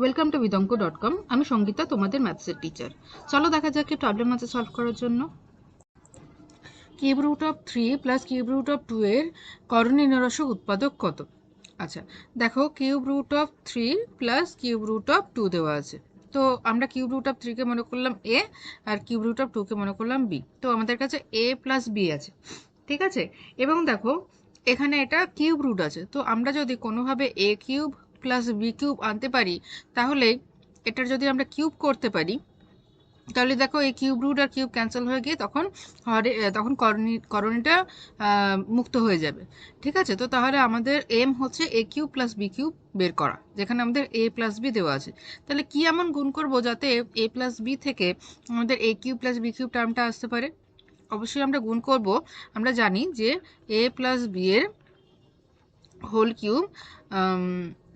Welcome to বিদঙ্ক dot com আমি সঙ্গীতা, তোমাদের ম্যাথসের teacher চলো দেখা যাক কি প্রবলেম আছে সলভ করার জন্য। Cube root of three plus cube root of two এর করণীয় নিরসক উৎপাদক কত? আচ্ছা দেখো cube root of three plus cube root of two দেওয়া আছে। তো আমরা কিউব রুট অফ থ্রিকে মনে করলাম এ আর কিউব রুট অফ টুকে মনে করলাম বি তো আমাদের কাছে এ প্লাস বি আছে। ঠিক আছে? এবং দেখো, এখানে এটা কিউব রুট আছে। তো আমরা যদি কোনোভাবে A cube plus B cube আনতে পারি, তাহলে এটার যদি আমরা কিউব করতে পারি, তাহলে দেখো এই কিউব রুট আর কিউব ক্যান্সেল হয়ে গিয়ে তখন হরে তখন করণী, করণীটা মুক্ত হয়ে যাবে। ঠিক আছে? তো তাহলে আমাদের এম হচ্ছে A cube plus B cube বের করা, যেখানে আমাদের এ প্লাস বি দেওয়া আছে। তাহলে কি এমন গুণ করব যাতে এ প্লাস বি থেকে আমাদের A cube plus B cube টার্মটা আসতে পারে? অবশ্যই আমরা গুণ করব। আমরা জানি যে এ প্লাস বি এর হোল কিউব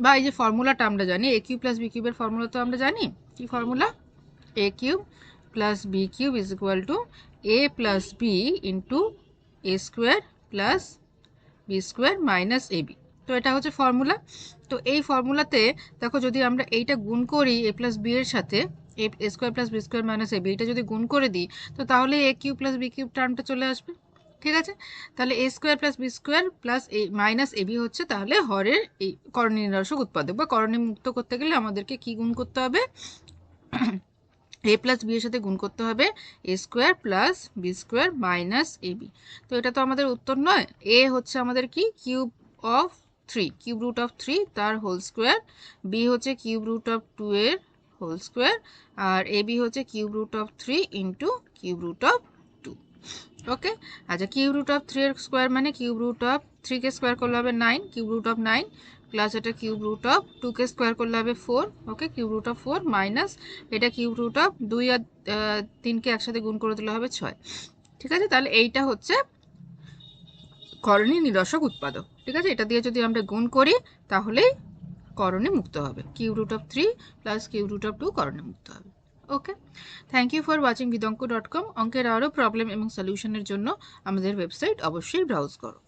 বা এই যে ফর্মুলাটা আমরা জানি এ কিউব প্লাস বি কিউবের ফর্মুলা তো আমরা জানি। কি formula? A cube plus B cube is equal to A plus B into A square plus B square minus A B তো এটা হচ্ছে ফর্মুলা। তো এই ফর্মুলাতে দেখো যদি আমরা এইটা গুণ করি এ প্লাস বি এর সাথে A square plus B square minus A B এটা যদি গুণ করে দিই, তো তাহলে A cube plus B cube টার্মটা চলে আসবে। ঠিক আছে? তাহলে A square plus B square plus A minus A B হচ্ছে তাহলে হরের এই করণীয় নিরসক উৎপাদক বা করণী মুক্ত করতে গেলে আমাদেরকে কি গুণ করতে হবে? এ প্লাস বি এর সাথে গুণ করতে হবে A square plus B square minus A B তো এটা তো আমাদের উত্তর নয়। এ হচ্ছে আমাদের কি? Cube of three cube root of three তার হোল স্কোয়ার বি হচ্ছে কিউব রুট অফ টু এর হোল স্কোয়ার আর এ বি হচ্ছে cube root of three into cube root of two okay আচ্ছা কিউব রুট অফ থ্রি এর square মানে cube root of থ্রিকে square করলে হবে nine cube root of nine plus এটা কিউব রুট অফ টুকে স্কোয়ার করলে হবে four okay cube root of four minus এটা কিউব রুট অফ দুই আর তিনকে একসাথে গুণ করে দিলে হবে ছয়। ঠিক আছে? তাহলে এইটা হচ্ছে করণী নিরসক উৎপাদক। ঠিক আছে? এটা দিয়ে যদি আমরা গুণ করি, তাহলেই করণে মুক্ত হবে। Cube root of three plus cube root of two করণে মুক্ত হবে। Okay thank you for watching বিদঙ্ক dot com অঙ্কের আরও প্রবলেম এবং সলিউশনের জন্য আমাদের ওয়েবসাইট অবশ্যই ব্রাউজ করো